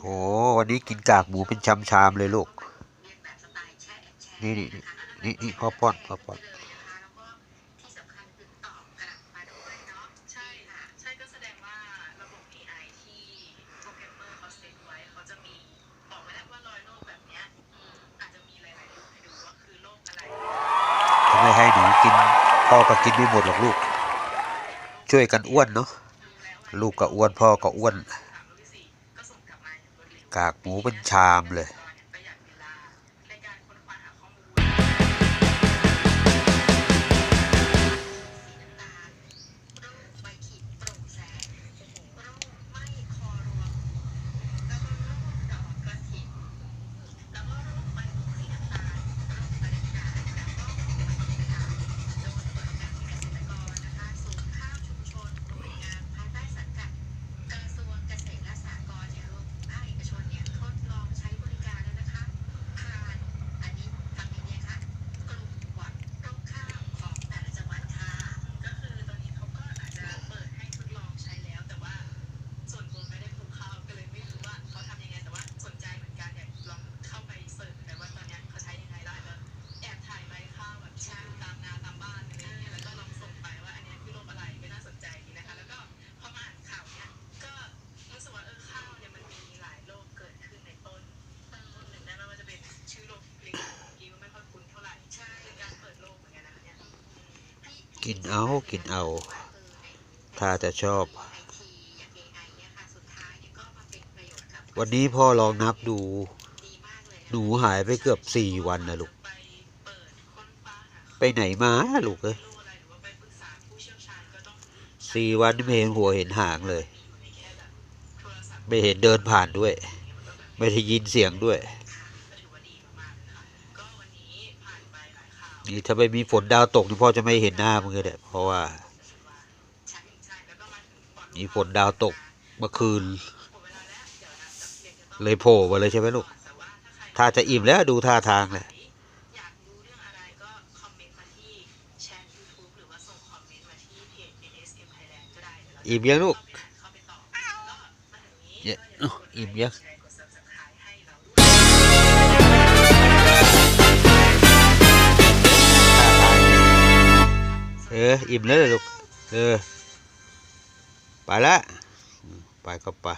โอ้วันนี้กินกากหมูเป็นชามๆเลยลูก นี่นี่นี่นี่พ่อป้อนพ่อป้อนไม่ให้หนูกินพ่อก็กินไม่หมดหรอกลูก ช่วยกันอ้วนเนาะลูกก็อ้วนพ่อก็อ้วน กากหมูเป็นชามเลย กินเอากินเอา ถ้าจะชอบ วันนี้พ่อลองนับดู หนูหายไปเกือบสี่วันนะลูก ไปไหนมาลูกเอ้สี่วันไม่เห็นหัวเห็นหางเลย ไม่เห็นเดินผ่านด้วย ไม่ได้ยินเสียงด้วย นี่ถ้าไม่มีฝนดาวตกนี่พ่อจะไม่เห็นหน้ามึงเลยแหละเพราะว่ามีฝนดาวตกเมื่อคืน เลยโผล่มาเลยใช่ไหมลูกถ้าจะอิ่มแล้วดูท่าทางแหละอิ่มยังลูกอิ่มยัง อิ่มเลยลูกเออไปละไปก็ไป